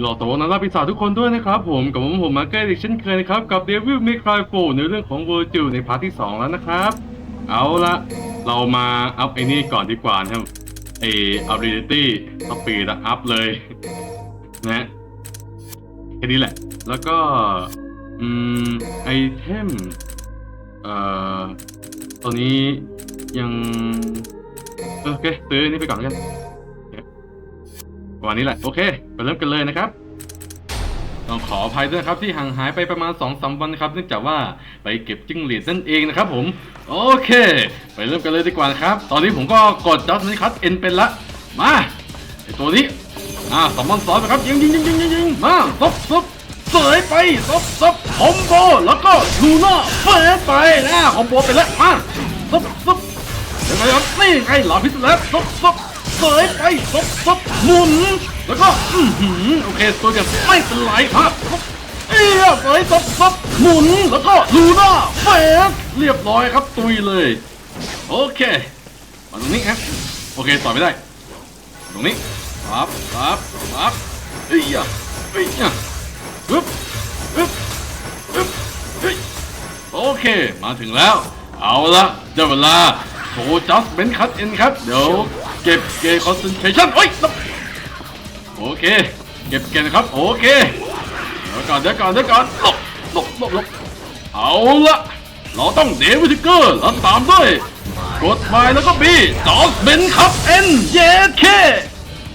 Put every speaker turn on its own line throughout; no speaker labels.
หลอกตะวันนักล่าปีศาจทุกคนด้วยนะครับผมกับผมผมมาเกอร์อีกเช่นเคยนะครับกับ Devil May Cry 4ในเรื่องของ Virgil ในพาร์ทที่ 2 แล้วนะครับ เอาละเรามาอัพไอ้นี่ก่อนดีกว่านะครับไอ้ ability สปีดอัพเลยนะแค่นี้แหละ แล้วก็อืมไอเทมเอ่อตัวนี้ยัง โอเคซื้ออนนี่ไปก่อนแล้วกัน วันนี้แหละ โอเค ไปเริ่มกันเลยนะครับ ต้องขออภัยด้วยนะครับที่ห่างหายไปประมาณ2อสวันนะครับ เนื่องจากว่าไปเก็บจิ้งหรีดนั่นเองนะครับผม โอเค ไปเริ่มกันเลยดีกว่าครับ ตอนนี้ผมก็กดจัสมิคัสเอ็นเป็นละ มาไอตัวนี้ อ่าสองวันสอนนะครับ ยิงยิงยิงยิงยิงยิงมาซบซบเสยไปซบซบคอมโบ แล้วก็ลูน่าเฟสไปนะคอมโบไปแล้วมาซบซบเดี๋ยวไงครับนี่ไงหลาพิษแล้วซบซบ สยไปซบซบหมุน แล้วก็อือหือโอเคตัวเดียวไม่เป็นไรครับเอี้ยเสยซบซบหมุน แล้วก็ลูน่าเฟสเรียบร้อยครับตุยเลย โอเคมาตรงนี้ครับโอเคต่อไม่ได้ ตรงนี้ปั๊บปั๊บปั๊บเอ้ยะเอ้ยอะปึ๊บปึ๊บปึ๊บเฮ้ยโอเค มาถึงแล้ว เอาละเดี๋ยวเวลา โชว์จัสเบนคัตเอ็นครับ เดี๋ยวเก็บเกย์คอนเซนเทชั่นโอ้ยนับโอเค เก็บเกย์นะครับ โอเค เดี๋ยวก่อนเดี๋ยวก่อนเดี๋ยวก่อนหลบหลบหลบหลบเอาละเราต้องเดวิทิเกอร์แล้วตามด้วย กดไปแล้วก็บีจอสเบนครับเอ็นเยเค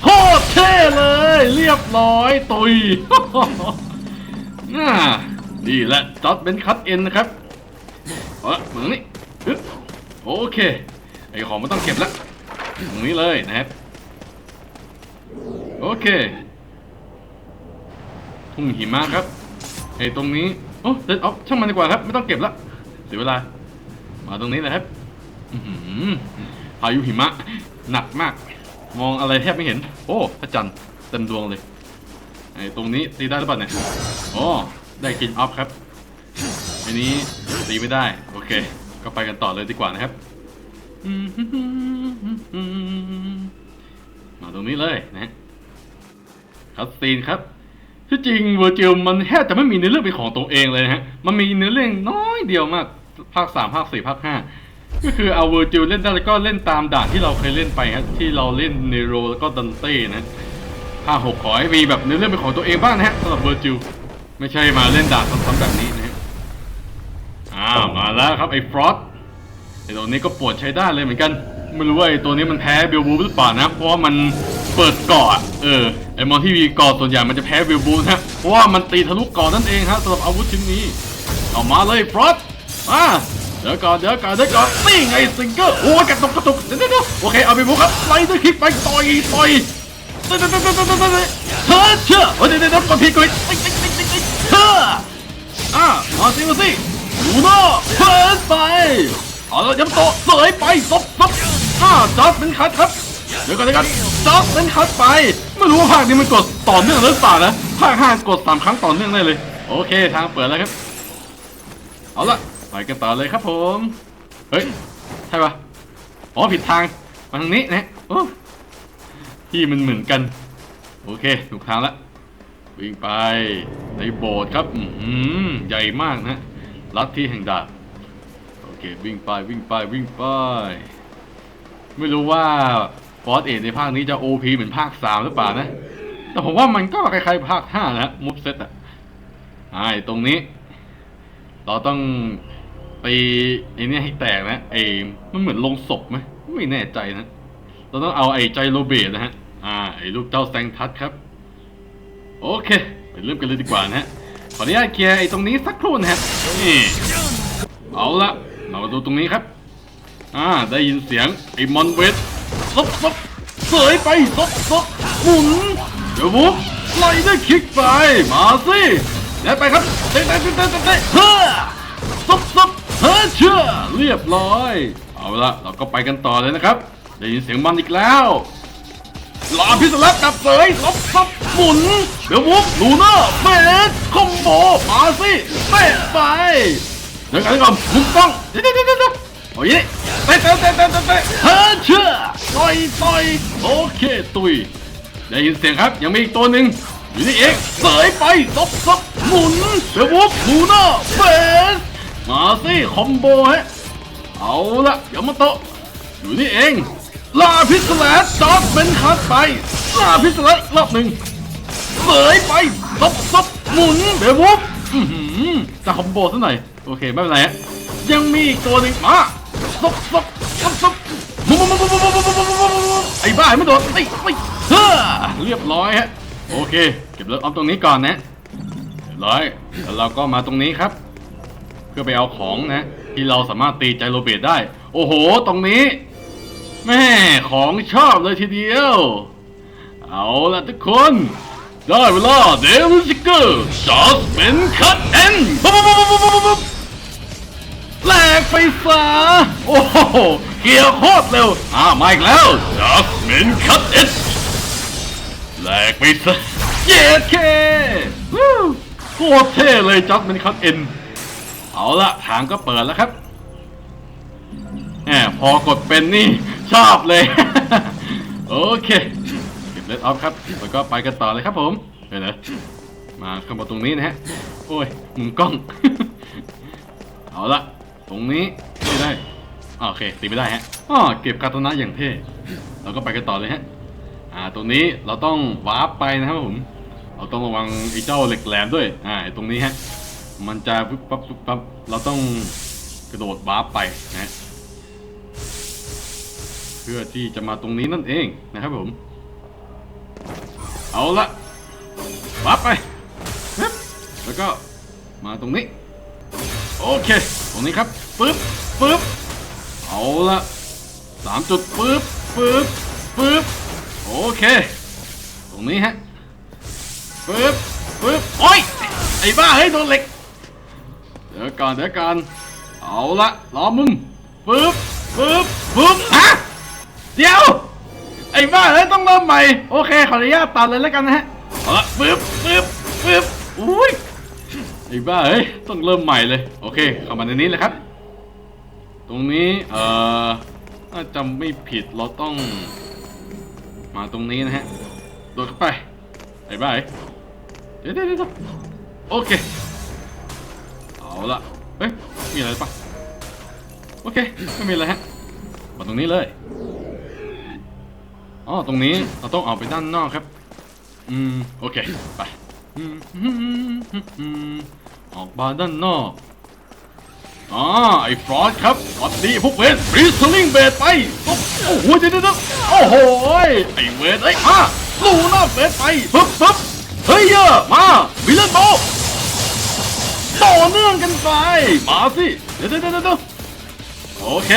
โคตรเท่เลย เรียบร้อยตุยน่านี่แหละจอสเบนคัตเอ็นนะครับเอาละมาตรงนี้อึ๊บ โอเคไอของมันต้องเก็บละตรงนี้เลยนะครับโอเคทุ่งหิมะครับไอตรงนี้โอ้เดินออฟช่างมันดีกว่าครับ ไม่ต้องเก็บละเสียเวลา มาตรงนี้เลยครับอือหือพายุหิมะ หนักมาก มองอะไรแทบไม่เห็น โอ้พระจันทร์เต็มดวงเลยไอ้ตรงนี้ตีได้หรือเปล่าเนี่ยอ๋อได้กินอัพครับอันนี้ตีไม่ได้ โอเค ก็ไปกันต่อเลยดีกว่านะครับ มาตรงนี้เลยนะฮะคัสซีนครับที่จริงเวอร์จิลมันแทบจะไม่มีเนื้อเรื่องเป็นของตัวเองเลยนะฮะ มันมีเนื้อเรื่องน้อยเดียวมาก ภาคสามภาคสี่ภาคห้าก็คือเอาเวอร์จิลเล่นได้แล้วก็เล่นตามด่านที่เราเคยเล่นไปฮะที่เราเล่นเนโรแล้วก็ดันเต้นะภาคหกขอให้มีแบบเนื้อเรื่องเป็นของตัวเองบ้างนะฮะสำหรับเวอร์จิลไม่ใช่มาเล่นด่านซ้ำๆแบบนี้นะฮะ อ้าวมาแล้วครับไอ้ฟรอสไอ้ตัวนี้ก็ปวดใช้ได้เลยเหมือนกัน ไม่รู้ว่าไอ้ตัวนี้มันแพ้เบลบูหรือเปล่านะ เพราะว่ามันเปิดเกาะอะเออไอ้มอนที่มีเกาะส่วนใหญ่มันจะแพ้เบลบูนะเพราะว่ามันตีทะลุเกาะนั่นเองฮะสำหรับอาวุธชิ้นนี้เอามาเลยฟรอสมาเดี๋ยวก่อนเดี๋ยวก่อนเดี๋ยวก่อนนี่ไงซิงเกอร์โอ้ยกระตุกกระตุกเดี๋ยวเดี๋ยวโอเคเอาไปบุกครับไล่ด้วยคลิกไปต่อยต่อยเดี๋ยวเดี๋ยวเดี๋ยวเดี๋ยวเดี๋ยวเดี๋ยวเธอเชื่อเดี๋ยวเดี๋ยวเดี๋ยวกดผิดกดผิดติ๊งติ๊งติ๊งติ๊งติ๊งเธออะมาสิมาสิ ดูโน่เพิ่นไปเอาละย้ำโตะเสยไปซบซบอ่าจัดเป็นคัดครับ เดี๋ยวก่อนเดี๋ยวก่อนจัดเป็นคัดไป ไม่รู้ว่าภาคนี้มันกดต่อเนื่องหรือเปล่านะ ภาคห้ากดสามครั้งต่อเนื่องได้เลย โอเคทางเปิดแล้วครับ เอาละไปกันต่อเลยครับผม เฮ้ย ใช่ปะอ๋อผิดทางมาทางนี้นะโอ้ที่มันเหมือนกัน โอเคถูกทางละวิ่งไปในโบสถ์ครับ อืใหญ่มากนะ ลัทธิแห่งดาบโอเควิ่งไปวิ่งไปวิ่งไป ไม่รู้ว่าฟอสเอในภาคนี้จะ OP เหมือนภาค3หรือเปล่านะ แต่ผมว่ามันก็คล้ายๆภาค5นะมุฟเซตอะไอ้ตรงนี้ เราต้องตีไอ้เนี่ยให้แตกนะไอ้มันเหมือนลงศพไหมไม่แน่ใจนะ เราต้องเอาไอ้ใจโรเบตนะฮะ อ่าไอ้ลูกเจ้าแซงทัดครับ โอเค ไปเริ่มกันเลยดีกว่านะฮะ ขออนุญาตเคลียร์ไอ้ตรงนี้สักครู่นะฮะนี่เอาละเรามาดูตรงนี้ครับอ่าได้ยินเสียงไอ้มอนเวสซบซบเสยไปซบซบหมุนเดี๋ยวบุ๊ไล่ได้วยคิกไปมาสิแล้วไปครับเตะเตะเตะเตะเตะเฮ้อซบซบเฮ้อเชื่อเรียบร้อย เอาละเราก็ไปกันต่อเลยนะครับ ได้ยินเสียงมันอีกแล้วลาพิษลักกับเสยซบซบหมุนเดี๋ยวบุ๊ลูน่าเฟสคอม โบมาสิเตะไปเดี๋ยวกันก่อนมุกล้องเดี๋ยวเดี๋ยวเดี๋ยวเดี๋ยวโอ้ยเตะเตะเตะเตะเตะเตะเฮ้เชื่อต่อยต่อยโอเคตุยได้ยินเสียงครับยังมีอีกตัวหนึ่งอยู่นี่เองเสยไปซบซบหมุนเดวุบลูน่าเฟสมาสิคอมโบฮะเอาละยามาโตะอยู่นี่เองลาพิสแลสจอดเป็นคัดไปลาพิสแลสรอบหนึ่งเสยไป ซบซบหมุนเดวุบจะคอมโบซะหน่อย โอเค ไม่เป็นไรฮะยังมีอีกตัวหนึ่งมาซบซบซบซบมุมมุมมุมมุมมุมมุมมุมมุมมุมไอ้บ้าไม่โดนไอ้ไอ้เฮ้อเรียบร้อยฮะ โอเค เก็บเลือดออฟตรงนี้ก่อนนะเรียบร้อย แล้วเราก็มาตรงนี้ครับ เพื่อไปเอาของนะ ที่เราสามารถตีใจโรเบตได้ โอ้โห ตรงนี้แม่ของชอบเลยทีเดียว เอาละทุกคน ได้เวลาเดวิสเกอร์จัสเป็นคัตเอ็นปุ๊บปุ๊บปุ๊บปุ๊บปุ๊บปุ๊บแหลกไปซะโอ้โหเกียร์โคตรเร็วอ่ามาอีกแล้วจัสเป็นคัตเอ็นแหลกไปซะเย้เคโคตรเท่เลยจัสเป็นคัตเอ็นเอาละทางก็เปิดแล้วครับแหมพอกดเป็นนี่ชอบเลย โอเค เลดออฟครับ แล้วก็ไปกันต่อเลยครับผมเดี๋ยวนะมาเข้ามาตรงนี้นะฮะ โอ้ยมุมกล้อง เอาละตรงนี้ไม่ได้โอเคตีไม่ได้ฮะอ๋อเก็บคาตนะอย่างเท่เราก็ไปกันต่อเลยฮะ อ่า ตรงนี้เราต้องวาร์ปไปนะครับผม เราต้องระวังไอ้เจ้าเหล็กแหลมด้วย อ่า ตรงนี้ฮะ มันจะปุ๊บปั๊บปุ๊บปั๊บ เราต้องกระโดดวาร์ปไปนะฮะเพื่อที่จะมาตรงนี้นั่นเองนะครับผม เอาละวาร์ปไปปึ๊บแล้วก็มาตรงนี้ โอเค ตรงนี้ครับปึ๊บปึ๊บเอาละสามจุดปึ๊บปึ๊บปึ๊บโอเค ตรงนี้ฮะปึ๊บปึ๊บโอ้ยไอ้บ้าเฮ้ยโดนเหล็กเดี๋ยวก่อนเดี๋ยวก่อนเอาละรอมุมปึ๊บปึ๊บปึ๊บฮะ ริ่มใหม่ โอเค ขออนุญาตตัดเลยแล้วกันนะฮะเอาละปึ๊บปึ๊บปึ๊บอุ้ยไอ้บ้าเฮ้ยต้องเริ่มใหม่เลย โอเค เข้ามาในนี้เลยครับ ตรงนี้ เอ่อถ้าจำไม่ผิดเราต้อง มาตรงนี้นะฮะโดดเข้าไป ไอ้บ้าเฮ้ยเดี๋ยวเดี๋ยวเดี๋ยวโอเค เอาละเฮ้ย มีอะไรปะโอเค ไม่มีอะไรฮะ มาตรงนี้เลย อ๋อตรงนี้เราต้องออกไปด้านนอกครับ อืมโอเคไปออกมาด้านนอกอ๋อไอ้ฟรอสครับสวัสดีพวกเวทฟรีสลิงเบดไปโอ้โหเดี๋ยวเดี๋ยวโอ้โหไอ้เวทไอ้ยมาลูน่าเบดไปปึ๊บปึ๊บเฮ้ยเยอะมาวิลเลนโบต่อเนื่องกันไป มาสิ เดี๋ยวเดี๋ยวเดี๋ยวโอเค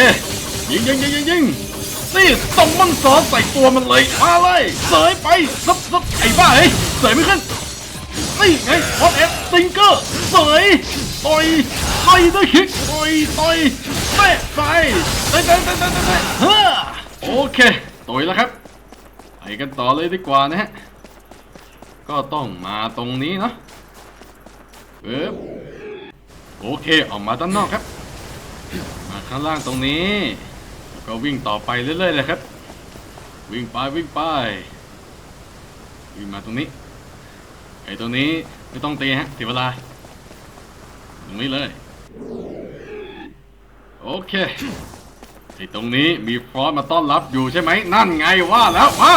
ยิงยิงยิงยิงยิง นี่ส่งมันสอใส่ตัวมันเลย มาเลยเสยไปซับซับไอ้บ้าเฮ้ยเสยไม่ขึ้นนี่ไงวอตเอฟติงเกอร์เสยต่อยต่อยด้วยคิกต่อยต่อยเตะไปเตะเตะเตะเตะเตะเตะเฮ้อโอเคต่อยแล้วครับไปกันต่อเลยดีกว่านะฮะก็ต้องมาตรงนี้เนาะปึ๊บโอเคออกมาด้านนอกครับ มาข้างล่างตรงนี้ ก็วิ่งต่อไปเรื่อยๆเลยครับ วิ่งไปวิ่งไป วิ่งมาตรงนี้ ไอ้ตรงนี้ไม่ต้องตีฮะเสียเวลา ตรงนี้เลย โอเค ไอ้ตรงนี้มีฟรอสมาต้อนรับอยู่ใช่ไหม นั่นไงว่าแล้วมา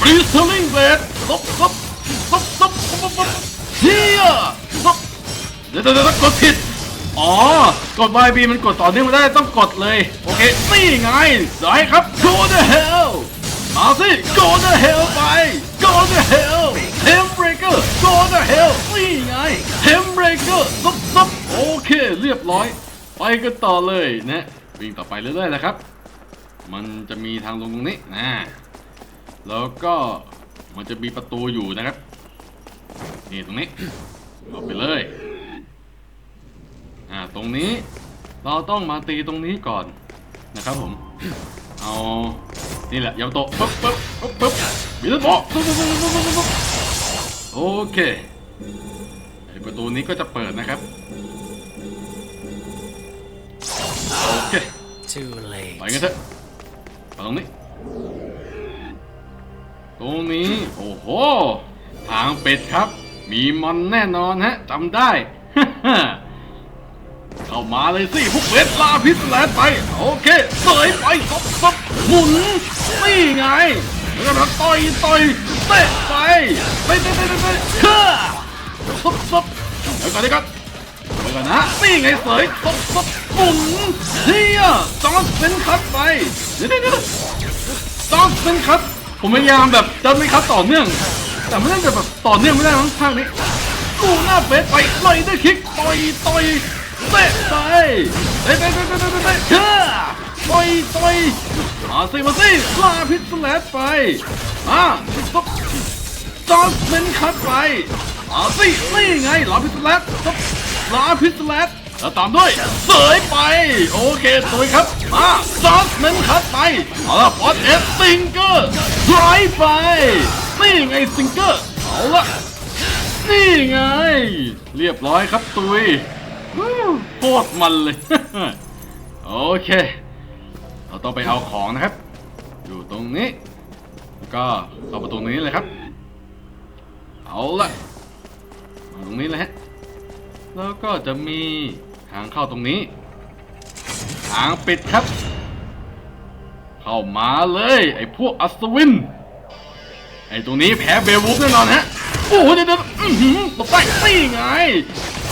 ฟรีสลิงเบดซบซบซบซบซบซบเฮียซบเดี๋ยวเดี๋ยวเดี๋ยวกดผิด อ๋อ กด YB มันกดต่อเนื่องไม่ได้ต้องกดเลย โอเค นี่ไงได้ครับ go the hell มาสิ go the hell ไป go the hell Handbreaker go the hell นี่ไง Handbreaker ซับซับโอเค เรียบร้อย ไปกันต่อเลยนะวิ่งต่อไปเรื่อยๆนะครับ มันจะมีทางลงตรงนี้นะ แล้วก็มันจะมีประตูอยู่นะครับ นี่ตรงนี้ออกไปเลย ตรงนี้ เราต้องมาตีตรงนี้ก่อนนะครับผม เอานี่แหละยาวโตะปึ๊บปึ๊บปึ๊บปึ๊บมีแล้วบอกปึ๊บปึ๊บปึ๊บปึ๊บปึ๊บปึ๊บโอเคไอประตูนี้ก็จะเปิดนะครับโอเค
Too late.
ไปกันเถอะมาตรงนี้ ตรงนี้โอ้โหทางเป็ดครับ มีมันแน่นอนฮะจำได้ เข้ามาเลยสิพวกเป็ดลาพิษแลนไป โอเคเสยไปซบซบหมุนนี่ไงแล้วก็ต่อยต่อยเตะไปเตะเตะเตะเฮ้อซบซบเดี๋ยวก่อนเดี๋ยวก่อนเดี๋ยวก่อนนะนี่ไงเสยซบซบหมุนเฮียจอร์จเป็นคัดไปเดี๋ยวเดี๋ยวจอร์จเป็นคัดผมพยายามแบบจะไม่คัดต่อเนื่อง แต่ไม่ได้แบบต่อเนื่องไม่ได้มั้งภาคนี้กูหน้าเฟสไปไล่ด้วยคิกต่อยต่อย เตะไปเตะเตะเตะเตะเตะเตะเชื่อต่อยต่อยมาสิมาสิลาพิษสแลดไปอ่าปุ๊บจอร์จเมนคัดไปมาสินี่ไงลาพิษสแลดปุ๊บลาพิษสแลดแล้วตามด้วยเสยไป โอเคสวยครับ มาจอร์จเมนคัดไปเอาละฟอสเอสซิงเกอร์ไดรฟ์ไปนี่ไงซิงเกอร์เอาละนี่ไง เรียบร้อยครับตุย โคตรมันเลย โอเค เราต้องไปเอาของนะครับ อยู่ตรงนี้ แล้วก็เข้าประตูนี้เลยครับ เอาละมาตรงนี้เลยฮะ แล้วก็จะมีทางเข้าตรงนี้ ทางปิดครับ เข้ามาเลย ไอ้พวกอัศวิน ไอ้ตรงนี้แพ้เบลวูฟแน่นอนฮะ โอ้โหเดี๋ยวเดี๋ยวอื้อหือตบไปนี่ไง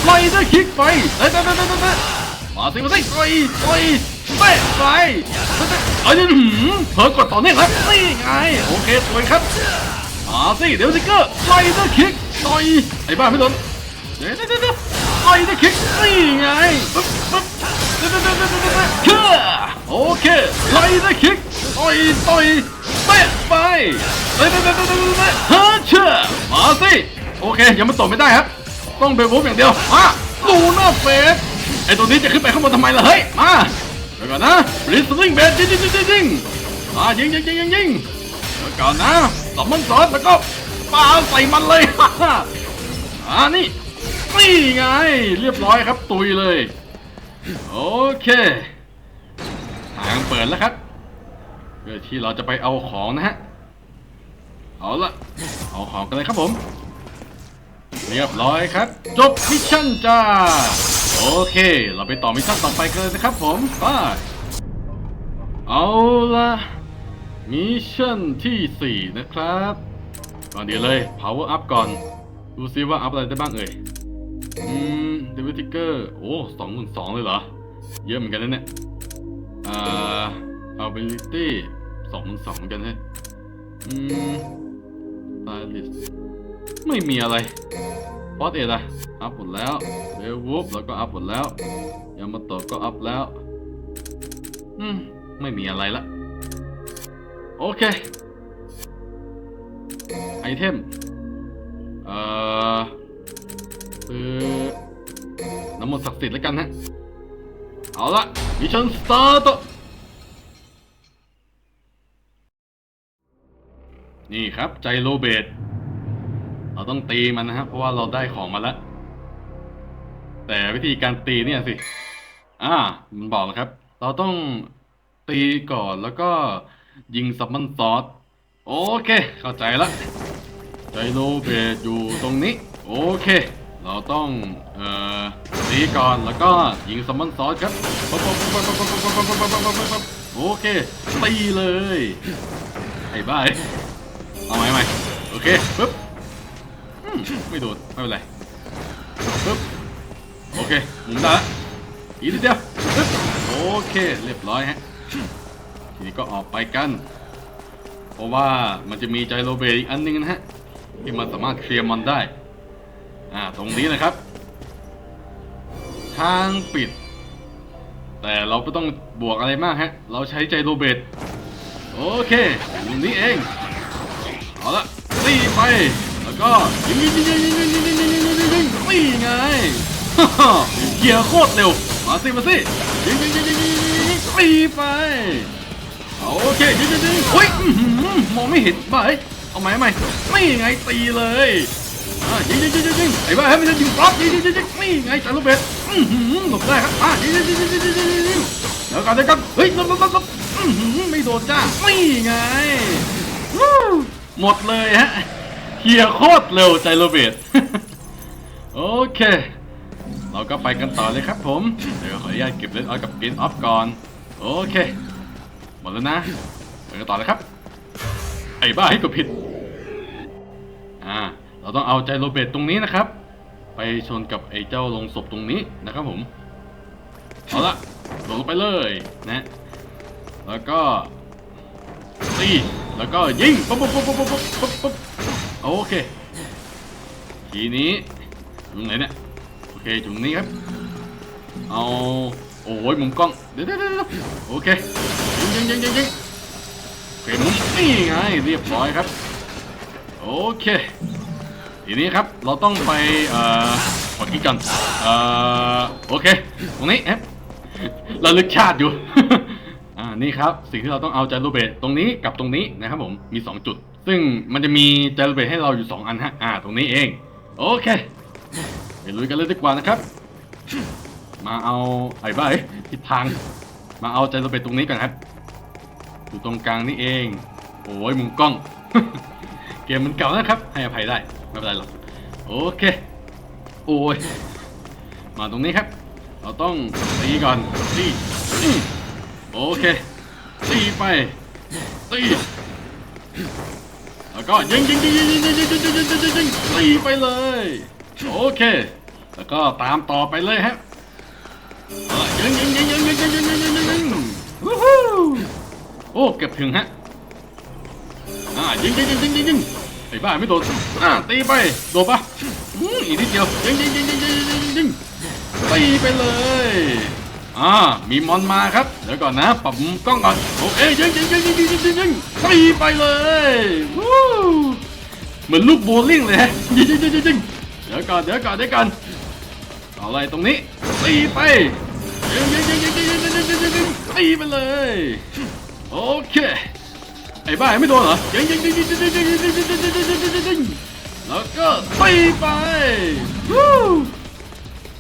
ไล่ด้วยคลิกไปเตะเตะเตะเตะเตะมาสิมาสิต่อยต่อยเตะไปเอ้ยอื้อหือเพิ่กดต่อเนื่องครับนี่ไงโอเคสวยครับมาสิเดี๋ยวสิเกอร์ไล่ด้วยคลิกต่อยไอ้บ้าไม่โดนเดี๋ยวเดี๋ยวเดี๋ยวไล่ด้วยคลิกนี่ไงปึ๊บปึ๊บเดี๋ยวเดี๋ยวเดี๋ยวเดี๋ยวเดี๋ยวเชื่อโอเคไล่ด้วยคลิกต่อยต่อยเตะไปเฮ้ยเฮ้ยเฮ้ยเฮ้ยเฮ้ยเฮ้ยเฮ้ยเชื่อมาสิโอเคยังไม่ตกไม่ได้ครับ ต้องเบลูฟอย่างเดียวมาดูน้าเฟสไอตัวนี้จะขึ้นไปข้างบนทำไมล่ะเฮ้ยมาเดี๋ยวก่อนนะริสลิงเบสยิงยิงยิงยิงยิงมายิงยิงยิงยิงยิงเดี๋ยวก่อนนะสองมันสอนแล้วก็ปาใส่มันเลยฮ่าฮ่าอ่านี่นี่ไงเรียบร้อยครับตุยเลยโอเคทางเปิดแล้วครับเพื่อที่เราจะไปเอาของนะฮะเอาละเอาของกันเลยครับผม เรียบร้อยครับ จบมิชชั่นจ้า โอเค เราไปต่อมิชชั่นต่อไปกันเลยนะครับผมไปเอาละมิชชั่นที่ 4 นะครับก่อนเดียวเลย power up ก่อน ดูซิว่าอัพอะไรได้บ้างเอ่ย อืมเดวิทิกเกอร์ โอ้สองหมื่นสองเลยเหรอ เยอะเหมือนกันนะเนี่ย อ่า ability สองหมื่นสองเหมือนกันฮะอืม stylist ไม่มีอะไร ฟอสเอ็ดอะอัพหมดแล้วเบลวูฟแล้วก็อัพหมดแล้วยามาโตก็อัพแล้วอืมไม่มีอะไรละโอเค ไอเทม เอ่อซื้อน้ำมนต์ศักดิ์สิทธิ์แล้วกันฮะ เอาละมิชชั่นสตาร์ทนี่ครับ ใจโรเบต เราต้องตีมันนะครับเพราะว่าเราได้ของมาแล้ว แต่วิธีการตีเนี่ยสิ อ่า มันบอกนะครับ เราต้องตีก่อนแล้วก็ยิงซับมันซอสโอเค เข้าใจละไดโนเบดอยู่ตรงนี้ โอเค เราต้อง เอ่อตีก่อนแล้วก็ยิงซัมมอนซอสครับโอเค ตีเลย ไอ้บ้าเอาใหม่ใหม่โอเคปึ๊บ ไม่โดนไม่เป็นไรปึ๊บโอเคหมุนได้ละอีกนิดเดียวปึ๊บโอเคเรียบร้อยฮะทีนี้ก็ออกไปกัน เพราะว่ามันจะมีไจโรเบรอีกอันหนึงนะฮะที่มันสามารถเคลียร์มันได้อ่าตรงนี้นะครับ ทางปิด แต่เราไม่ต้องบวกอะไรมากฮะ เราใช้ไจโรเบตโอเคตรงนี้เอง เอาละตีไป ก็ยิงยิงยิงยิงยิงยิงยิงยิงยิงยิงยิงยิงตีไงเกียร์โคตรเร็วมาสิมาสิยิงยิงยิงยิงยิงยิงยิงตีไปโอเคยิงยิงยิงเฮ้ยอื้อหือมองไม่เห็นบ้าเอ้ยเอาไหมเอาไหมนี่ไงตีเลยอ่ายิงยิงยิงยิงยิงไอ้บ้าเฮ้ยไม่ใช่ยิงป๊อปยิงยิงยิงยิงนี่ไงจารุเบสอื้อหือหลบได้ครับอ่ายิงยิงยิงยิงยิงยิงยิงยิงแล้วกันแล้วกันเฮ้ยลบลบลบไม่โดนจ้านี่ไงหมดเลยฮะ เคลียโคตรเร็วใจโรเบิร์ตโอเค เราก็ไปกันต่อเลยครับผม เดี๋ยวขออนุญาตเก็บเลนออยกับกินออฟก่อน โอเค หมดแล้วนะไปกันต่อเลยครับ ไอ้บ้าให้กดผิด อ่า เราต้องเอาใจโรเบิร์ตตรงนี้นะครับ ไปชนกับไอ้เจ้าลงศพตรงนี้นะครับผม เอาละลงไปเลยนะ แล้วก็ตีแล้วก็ยิงปุ๊บปุ๊บปุ๊บปุ๊บปุ๊บปุ๊บปุ๊บ โอเค ทีนี้ตรงไหนเนี่ยโอเคตรงนี้ครับ เอาโอ้ยมุมกล้องเดี๋ยวเดี๋ยวเดี๋ยวโอเคยิงยิงยิงยิงยิงโอเคมุมนี่ไงเรียบร้อยครับโอเค ทีนี้ครับเราต้องไปเอ่อขอคิดกันเอ่อโอเคตรงนี้ครับเราลึกชาติอยู่อ่านี่ครับสิ่งที่เราต้องเอาใจรูเบตตรงนี้กับตรงนี้นะครับผมมี 2 จุด ซึ่งมันจะมีเจารูเบตให้เราอยู่ 2 อันฮะ อ่า ตรงนี้เอง โอเค ไปลุยกันเลยดีกว่านะครับ มาเอาไอ้บ้าทิศทาง มาเอาเจารูเบตตรงนี้ก่อนครับ อยู่ตรงกลางนี่เอง โอ้ยมุมกล้อง เกมมันเก่านะครับ ให้อภัยได้ ไม่เป็นไรหรอก โอเค โอ้ย มาตรงนี้ครับ เราต้องตีก่อนตีตีโอเคตีไปตี แล้วก็ยิงยิงยิงยิงยิงยิงยิงยิงยิงยิงยิงยิงตีไปเลย โอเค แล้วก็ตามต่อไปเลยฮะยิงยิงยิงยิงยิงยิงยิงยิงยิงยิงยิงวู้ฮู้โอ้เก็บถึงฮะอ่ายิงยิงยิงยิงยิงยิงไอ้บ้าไม่โดนอ่าตีไปโดนปะอืมอีกนิดเดียวยิงยิงยิงยิงยิงยิงยิงตีไปเลย อ่ามีมอนมาครับ เดี๋ยวก่อนนะปรับมุมกล้องก่อนโอเคยิงยิงยิงยิงยิงยิงยิงยิงตีไปเลยวู้เหมือนลูกโบลิ่งเลยฮะยิงยิงยิงยิงเดี๋ยวก่อนเดี๋ยวก่อนเดี๋ยวก่อนเอาอะไรตรงนี้ตีไปยิงยิงยิงยิงยิงยิงยิงยิงยิงยิงตีไปเลยโอเคไอ้บ้าไม่โดนเหรอยิงยิงยิงยิงยิงยิงยิงยิงยิงยิงยิงยิงยิงยิงยิงแล้วก็ตีไปวู้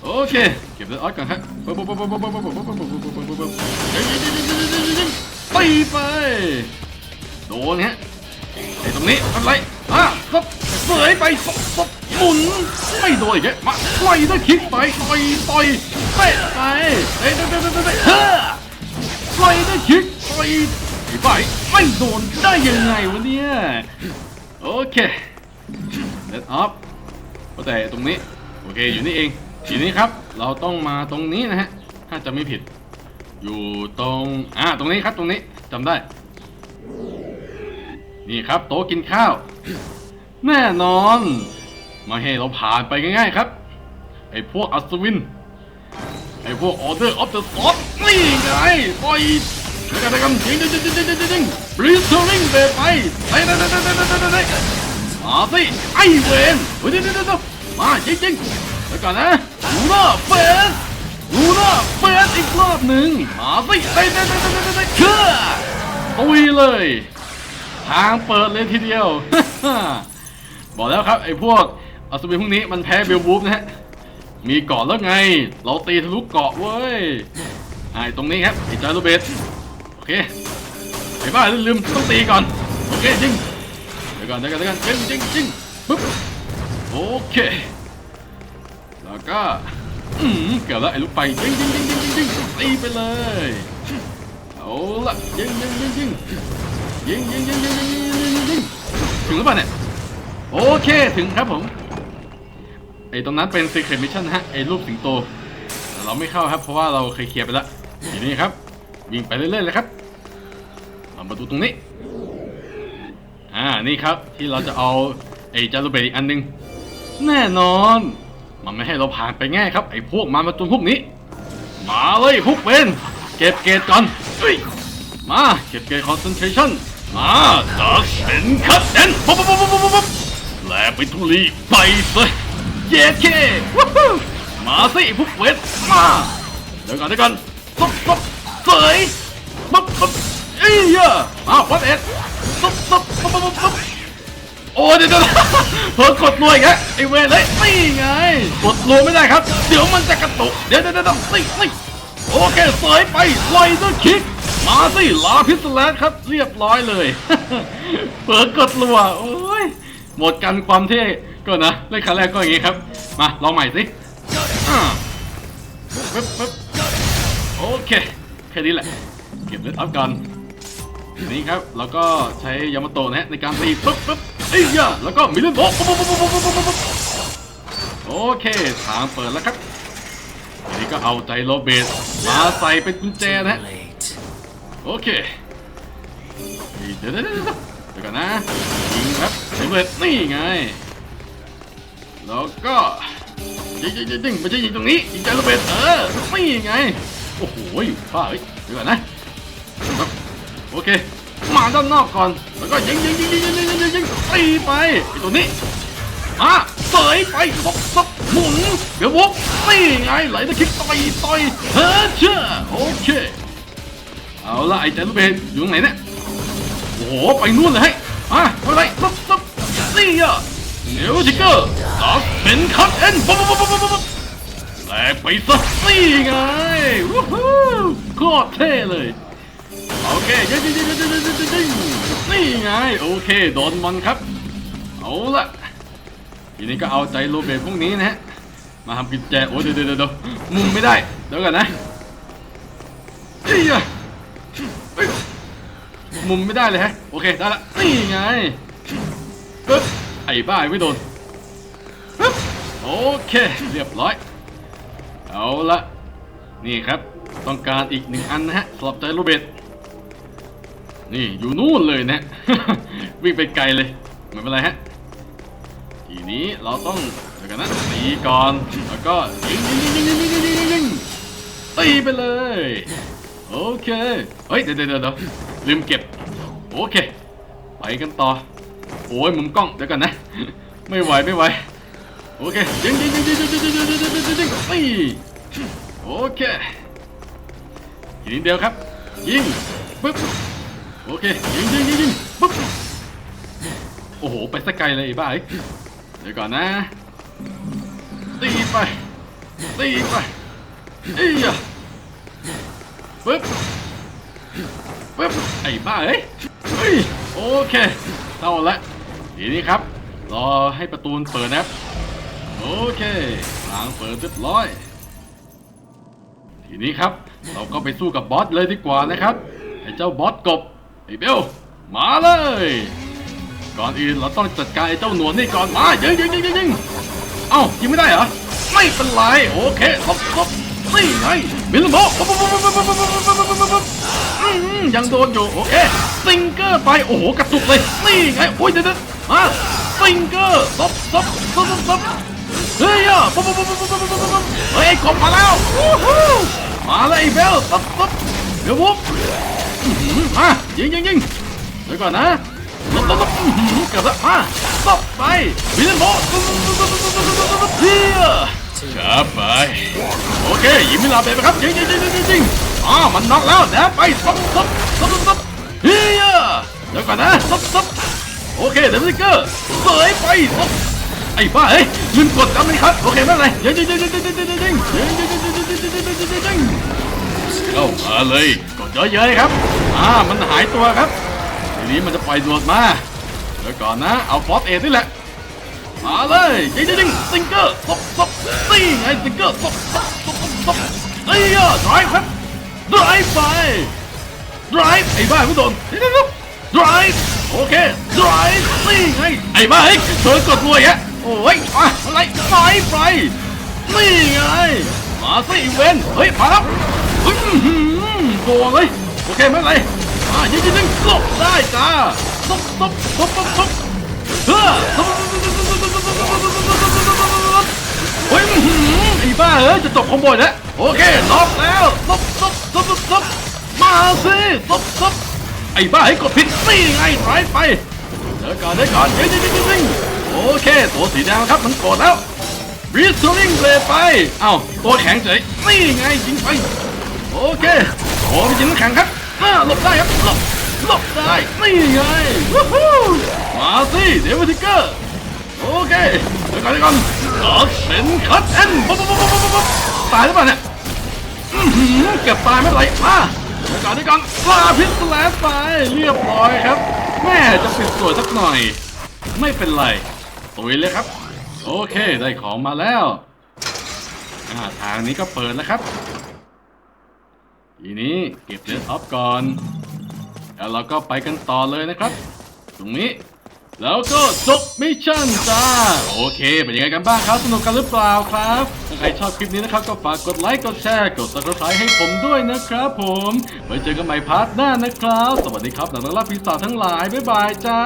โอเค เก็บเลออสก่อนครับปุ๊บปุ๊บปุ๊บปุ๊บปุ๊บปุ๊บปุ๊บปุ๊บปุ๊บปุ๊บปุ๊บปุ๊บปุ๊บยิงยิงยิงยิงยิงยิงยิงยิงตีไปโดนฮะไอ้ตรงนี้อะไรอะปุ๊บเสยไปปุ๊บปุ๊บหมุนไม่โดนอีกแล้วมาไล่ด้วยคิกไปต่อยต่อยเตะไปเตะเตะเตะเตะเฮ้อไล่ได้คิกไล่อ้บ้าไม่โดนได้ยังไงวะเนี่ยโอเคเ e ตออฟก็แต่ตรงนี้โอเคอยู่นี่เอง ทีนี้ครับเราต้องมาตรงนี้นะฮะ ถ้าจะไม่ผิด อยู่ตรง อ่า ตรงนี้ครับตรงนี้จำได้ นี่ครับโต๊ะกินข้าว แน่นอน มาให้เราผ่านไปง่ายๆครับ ไอ้พวกอัศวิน ไอ้พวกออเดอร์ออฟเดอะซอฟนี่ไงปล่อยแล้วกันแล้วกันยิงยิงยิงยิงยิงยิงยิงบริสเทอริงเบไปไปไปไปไปไปไปไปไปมาสิไอเวนเฮ้ยเดี๋ยวเดี๋ยวเดี๋ยวมายิงยิงแล้วก่อนนะ ลูน่าเฟสลูน่าเฟสอีกรอบหนึ่งมาสิไปไปไปไปไปไปเชื่อตุยเลย ทางเปิดเลยทีเดียว บอกแล้วครับไอ้พวกอัศวินพวกนี้มันแพ้เบลบูฟนะฮะ มีเกาะแล้วไง เราตีทะลุเกาะเว้ยไอ้ตรงนี้ครับไอ้จารุเบสโอเคไอ้บ้าลืมต้องตีก่อน โอเคยิงเดี๋ยวก่อนเดี๋ยวก่อนเดี๋ยวก่อนยิงยิงยิงปุ๊บโอเค แล้วก็อืมเกือบแล้วไอ้ลูกไปยิงยิงยิงยิงยิงตีไปเลยเอาละยิงยิงยิงยิงยิงยิงยิงยิงยิงยิงยิงยิงถึงหรือเปล่าเนี่ยโอเคถึงครับผมไอ้ตรงนั้นเป็น Secret Mission นะฮะไอ้รูปสิงโตเราไม่เข้าครับเพราะว่าเราเคยเคลียร์ไปแล้วทีนี้ครับวิ่งไปเรื่อยๆเลยครับเรามาดูตรงนี้อ่านี่ครับที่เราจะเอาไอ้จารุเบตอีกอันหนึงแน่นอน มันไม่ให้เราผ่านไปง่ายครับไอ้พวกมามาจนพวกนี้ มาเลยพวกเป็นเก็บเกรดก่อนมาเก็บเกรด concentration มาดักเป็นคัดเดนปุ๊บปุ๊บปุ๊บปุ๊บปุ๊บแลไปทุลีไปเลยเย้เควู้ฮู้มาสิพวกเวทมาเดี๋ยวก่อนเดี๋ยวก่อนปุ๊บปุ๊บเสยปุ๊บปุ๊บเอ้ยอะมาวัดเอ็ดปุ๊บปุ๊บปุ๊บปุ๊บปุ๊บ โอ้เดี๋ยวเดี๋ยวเพิ่งกดรวยอีกแล้วไอ้เวรเลยนี่ไง กดรัวไม่ได้ครับ เดี๋ยวมันจะกระตุก เดี๋ยวเดี๋ยวเดี๋ยวนี่นี่โอเคเสยไปไล่ด้วยคิก มาสิลาพิสแลนครับ เรียบร้อยเลย เปิดกดรัว โอ้ย หมดกันความเท่ก็นะเล่นครั้งแรกก็อย่างงี้ครับ มาลองใหม่สิปึ๊บปึ๊บโอเค แค่นี้แหละ เก็บเลดอัพกันทีนี้ครับเราก็ใช้ยามาโตะนะฮะในการตีปึ๊บปึ๊บ เอ้ยยะแล้วก็มิเลนโบปุ๊บปุ๊บปุ๊บปุ๊บปุ๊บปุ๊บปุ๊บโอเคทางเปิดแล้วครับทีนี้ก็เอาใจโรเบสมาใส่เป็นกุญแจนะฮะโอเคเดี๋ยวเดี๋ยวเดี๋ยวก่อนนะยิงครับเสำเร็จนี่ไง แล้วก็ยิงยิงยิงไม่ใช่ยิงตรงนี้ยิงใจรเบิดเออนี่ไงโอ้โหบ้าเอ้ยเดี๋ยวก่อนนะโอเค มาด้านนอกก่อน แล้วก็ยิงยิงยิงยิงยิงยิงยิงยิงตีไปไอ้ตัวนี้มาเสยไปซบซบหมุนเดี๋ยววกนี่ไงไหลตะคิกต่อยต่อยเฮ้เชื่อโอเคเอาละไอ้เจนลูกเบนอยู่ตรงไหนเนี่ยโอ้โหไปนู่นเลยให้มาเอาไรซับซับนี่อะเดี๋ยวทิกเกอร์ตัดเป็นคัตเอ็นปุ๊บปุ๊บปุ๊บปุ๊บปุ๊บแหลกไปซะนี่ไงวู้ฮู้โคตรเท่เลย โอเคนี่ไงโอเคโดนมันครับ เอาละทีนี้ก็เอาใจโรเบรพวกนี้นะฮะมาทำกินแจโอ้เดี๋ยวเดี๋ยวเดี๋ยวมุมไม่ได้เดี๋ยวก่อนนะเอ้ยมุมไม่ได้เลยฮะโอเคได้ละนี่ไงปึ๊บไอ้บ้าไม่โดนโอเคเรียบร้อยเอาละนี่ครับต้องการอีกหนึ่งอันนะฮะสำหรับใจโรเบร นี่อยู่นู่นเลยนะ วิ่งไปไกลเลยไม่เป็นไรฮะทีนี้เราต้องเดี๋ยวกันนะตีก่อนแล้วก็ยิงยิงยิงยิงยิงยิงยิงยิงยิงตีไปเลยโอเคเฮ้ยเดี๋ยวเดี๋ยวเดี๋ยวลืมเก็บโอเคไปกันต่อโอ้ยมุมกล้องเดี๋ยวกันนะ ไม่ไหวไม่ไหวโอเคยิงยิงยิงยิงยิงยิงยิงยิงยิงยิงยิงยิงตีโอเคทีนี้เดียวครับยิงปึ๊บ โอเคยิงยิงยิงยิงปึ๊บโอ้โห ไปสักไกลเลยไอ้บ้าเอ้เดี๋ยวก่อนนะ ตีไป ตีไปเอ้ยอะปึ๊บปึ๊บไอ้บ้าเอ้ยเฮ้ยโอเคเท่าละทีนี้ครับ รอให้ประตูเปิดนะครับโอเคทางเปิดเรียบร้อย ทีนี้ครับ เราก็ไปสู้กับบอสเลยดีกว่านะครับไอ้เจ้าบอสกบ ไอ้เบลมาเลย ก่อนอื่นเราต้องจัดการไอ้เจ้าหนวดนี่ก่อนมายิงยิงยิงยิงยิงเอ้ายิงไม่ได้เหรอไม่เป็นไรโอเคครบครบนี่ไงมิลโมยังโดนอยู่โอเคซิงเกอร์ไปโอ้โหกระตุกเลยนี่ไงโอ้ยเด็ดมาซิงเกอร์ซบซบซบซบเฮ้ยอะปุ๊บปุ๊บปุ๊บปุ๊บปุ๊บปุ๊บปุ๊บเฮ้ยกบมาแล้วมาเลยเบลซบซบเดี๋ยวปุ๊บ มายิงยิงยิงเดี๋ยวก่อนนะลบลบลบเกือบล้วมาตบไปวิลเลนโบเฮียครับไปโอเคยิงมิลาเบไปครับยิงยิงยิงยิงยิงยิงอามันน็อกแล้วนะไปซบซบซบซบเฮียเดี๋ยวก่อนนะซบซบโอเคเดวิสเกอร์เสยไปซบไอ้บ้าเฮ้ยลืมกดจำเลยครับโอเคไม่เป็นไรยิงยิงยิงยิงยิงยิงยิงยิงยิงยิงยิงยิงยิงยิงยิงยิง เข้ามาเลยกดเยอะๆครับอ่ามันหายตัวครับทีนี้มันจะปล่อยหนวดมาเดี๋ยวก่อนนะเอาฟอสเอทนี่แหละมาเลยยิงยิงซิงเกอร์ตบตบตีไงซิงเกอร์ตบตบตบตบเอ้ยดรายครับดรายไปดรายไอ้บ้าไม่โดนเดี๋ยวเดี๋ยวดรายโอเคดรายตีไงไอ้บ้าเฮ้ยเธอกดรวยฮะโอ้ยอะไรดรายไปนี่ไงมาสิเวนเฮ้ยมาแล้ว อื้อหือโกงเลยโอเคไม่เป็นไรอ่ายิงยิงยิงหลบได้จ้าตบตบตบตบตบเฮ้อตบเฮ้ยอื้อหือไอ้บ้าเอ้ยจะตกขโมยแล้วโอเคล็อกแล้วตบตบตบตบตบมาสิตบตบไอ้บ้าให้กดผิดนี่ไงถอยไปเดี๋ยวก่อนเดี๋ยวก่อนยิงยิงยิงยิงโอเคตัวสีแดงครับมันกรธแล้วรีสลิงเลยไป เอ้าตัวแข็งเฉยนี่ไงยิงไป โอเคโอ้ไปยิงน้ำแข็งครับอ่าหลบได้ครับหลบหลบได้นี่ไงวู้ฮู้มาสิเดวิทิกเกอร์โอเคเดี๋ยวก่อนเดี๋ยวก่อนก็เป็นคัตเอ็นปุ๊บปุ๊บปุ๊บปุ๊บปุ๊บตายหรือเปล่าเนี่ยอื้อหือเกือบตายไม่ไรมาเดี๋ยวก่อนเดี๋ยวก่อนลาพิษแลสไปเรียบร้อยครับแม่จะปิดสวยสักหน่อย ไม่เป็นไรตุยเลยครับ โอเคได้ของมาแล้วทางนี้ก็เปิดแล้วครับ ทีนี้เก็บเลสออฟก่อน แล้วเราก็ไปกันต่อเลยนะครับ ตรงนี้ แล้วก็จบมิชชั่นจ้า โอเค เป็นยังไงกันบ้างครับ สนุกกันหรือเปล่าครับ ถ้าใครชอบคลิปนี้นะครับ ก็ฝากกดไลค์ กดแชร์ กด subscribe ให้ผมด้วยนะครับผม ไว้เจอกันใหม่พาร์ทหน้านะครับ สวัสดีครับนักล่าปีศาจทั้งหลาย บ๊ายบายจ้า